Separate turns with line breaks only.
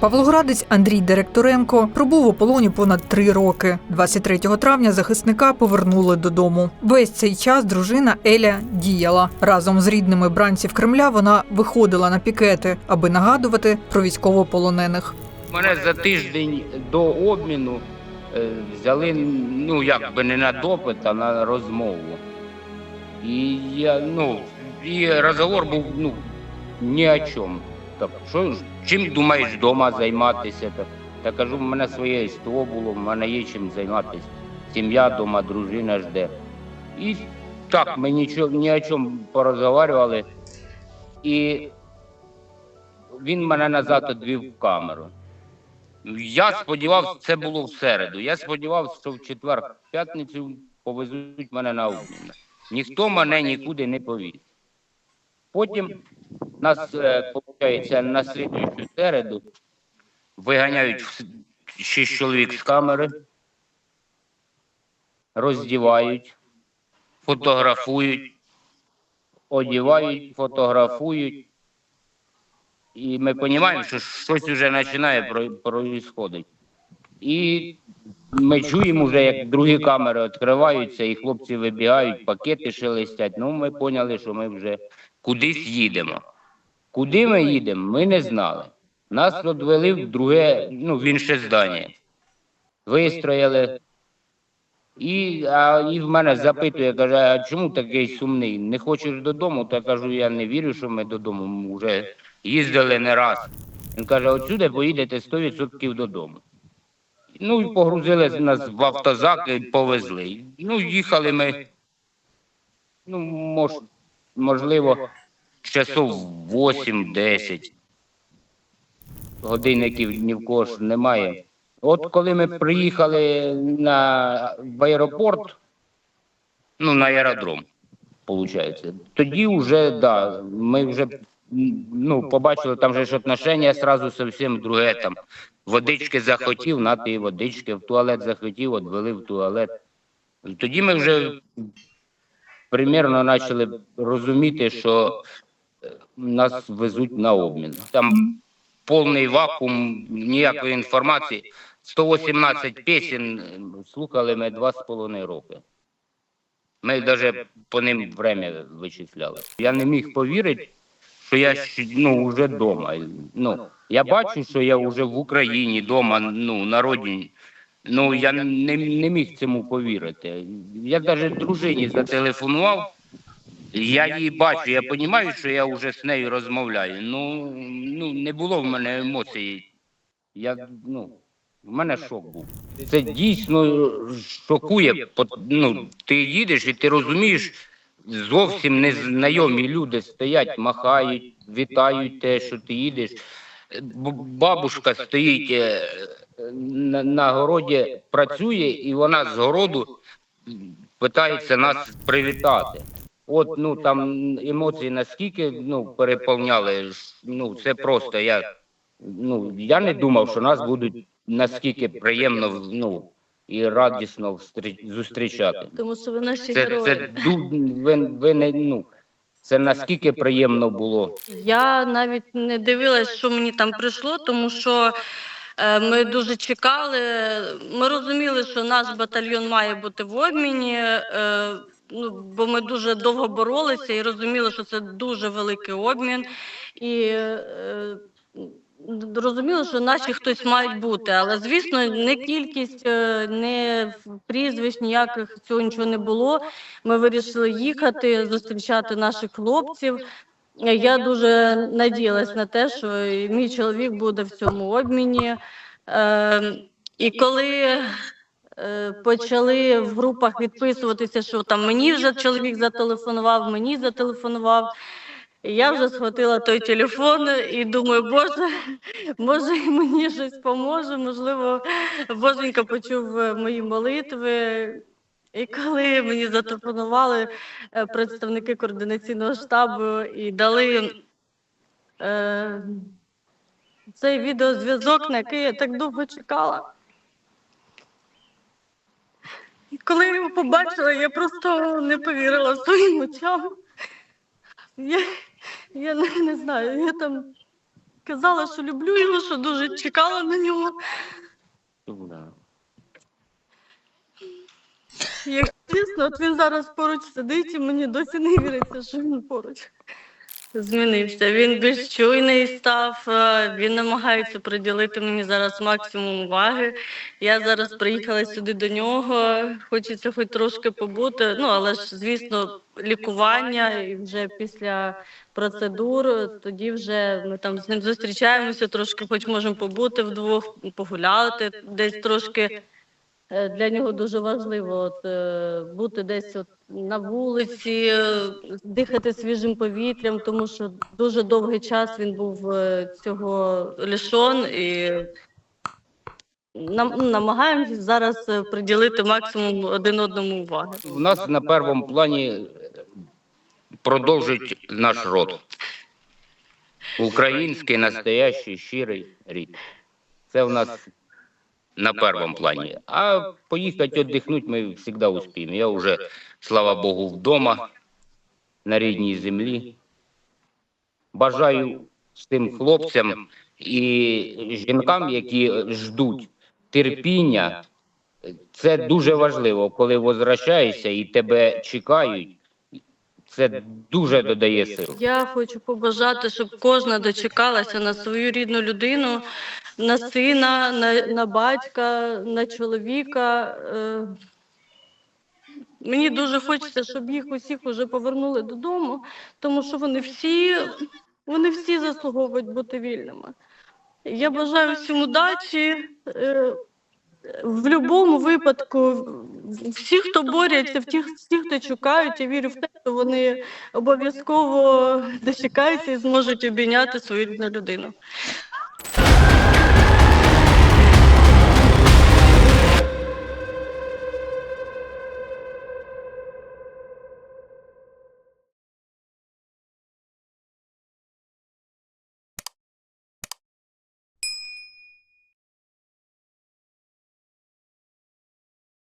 Павлоградець Андрій Директоренко пробув у полоні понад три роки. 23 травня захисника повернули додому. Весь цей час дружина Еля діяла разом з рідними бранців Кремля. Вона виходила на пікети, аби нагадувати про військовополонених.
Мене за тиждень до обміну е, взяли, ну як би не на допит, а на розмову. І я, ну, і розговор був ну, ні о чому. Так, що, чим думаєш вдома займатися? Так, та кажу, в мене своє СТО було, в мене є чим займатися. Сім'я вдома, дружина жде. І так, ми нічого, ні о чому порозговарювали. І він мене назад відвів в камеру. Я сподівався, це було в середу. Я сподівався, що в четвер, в п'ятницю повезуть мене на обмін. Ніхто мене нікуди не повіз. Потім нас, виходить, на слідуючу середу виганяють шість чоловік з камери, роздівають, фотографують, одівають, фотографують. І ми розуміємо, що щось вже починає про- происходить. І ми чуємо вже, як другі камери відкриваються, і хлопці вибігають, пакети шелестять. Ну, ми поняли, що ми вже кудись їдемо. Куди ми їдемо, ми не знали. Нас відвели в друге, ну, в інше здання. Вистроїли. І, а, і в мене запитує, каже, а чому такий сумний? Не хочеш додому? Та кажу, я не вірю, що ми додому. Вже їздили не раз. Він каже, отсюди поїдете 100% додому. Ну і погрузили нас в автозак і повезли. Ну, їхали ми, ну, мож, можливо, часов 8-10. Годинників ні в кого ж немає. От коли ми приїхали на, в аеропорт, ну, на аеродром, виходить, тоді вже, да, ми вже ну, побачили, там же ж отношення сразу зовсім друге. Там водички захотів, нати і водички, в туалет захотів, відвели в туалет. Тоді ми вже примірно почали розуміти, що е, нас везуть на обмін. Там повний вакуум, ніякої інформації. 118 пісень слухали ми два з половиною роки. Ми навіть по ним время вичисляли. Я не міг повірити, що я ну, вже вдома. Ну, я бачу, що я вже в Україні вдома, ну, на родині. Ну, я не, не міг цьому повірити. Я навіть дружині зателефонував, я її бачу, я розумію, що я вже з нею розмовляю. Ну, ну не було в мене емоцій. Я, ну, в мене шок був. Це дійсно шокує. Ну, ти їдеш і ти розумієш, зовсім незнайомі люди стоять, махають, вітають те, що ти їдеш. Бабушка стоїть е, на, на городі, працює, і вона з городу питається нас привітати. От ну там емоції наскільки ну переповняли, ну це просто я ну я не думав, що нас будуть наскільки приємно ну і радісно зустрічати.
Тому що ви наші
Це
герої.
це ви, ви не ну це наскільки приємно було.
Я навіть не дивилась, що мені там прийшло, тому що ми дуже чекали. Ми розуміли, що наш батальйон має бути в обміні. Е, ну, бо ми дуже довго боролися і розуміли, що це дуже великий обмін. І е, розуміли, що наші хтось мають бути. Але звісно, не кількість, е, не прізвищ, ніяких цього нічого не було. Ми вирішили їхати, зустрічати наших хлопців. Я дуже надіялась на те, що мій чоловік буде в цьому обміні. Е, і коли е, почали в групах відписуватися, що там мені вже чоловік зателефонував, мені зателефонував. Я вже схватила той телефон і думаю, боже, може і мені щось поможе, можливо, Боженька почув е, мої молитви. І коли мені зателефонували е, представники координаційного штабу і дали е, цей відеозв'язок, на який я так довго чекала. І коли я його побачила, я просто не повірила своїм очам. Я, я не, не знаю, я там сказала, що люблю його, що дуже чекала на нього. Як чесно, от він зараз поруч сидить, і мені досі не віриться, що він поруч. Змінився. Він більш чуйний став, е, він намагається приділити мені зараз максимум уваги. Я зараз приїхала сюди до нього, хочеться хоч трошки побути. Ну, але ж, звісно, лікування і вже після процедур, тоді вже ми там з ним зустрічаємося, трошки хоч можемо побути вдвох, погуляти десь трошки. Е, Для нього дуже важливо от, е, бути десь от на вулиці, е, дихати свіжим повітрям, тому що дуже довгий час він був цього лишон і нам, ну, намагаємося зараз приділити максимум один одному уваги.
У нас на першому плані продовжить наш род. Український, настоящий, щирий рід. Це в нас на першому плані. А поїхати віддихнути ми завжди успіємо. Я вже, слава Богу, вдома, на рідній землі. Бажаю тим хлопцям і жінкам, які ждуть терпіння. Це дуже важливо, коли возвращаєшся і тебе чекають. Це дуже додає сил.
Я хочу побажати, щоб кожна дочекалася на свою рідну людину, на сина, на, на батька, на чоловіка. Е, Мені дуже хочеться, щоб їх усіх уже повернули додому, тому що вони всі, вони всі заслуговують бути вільними. Я бажаю всім удачі. е, В будь-якому випадку, всі, хто борються, всі, хто чекають, я вірю в те, що вони обов'язково дочекаються і зможуть обійняти свою рідну людину.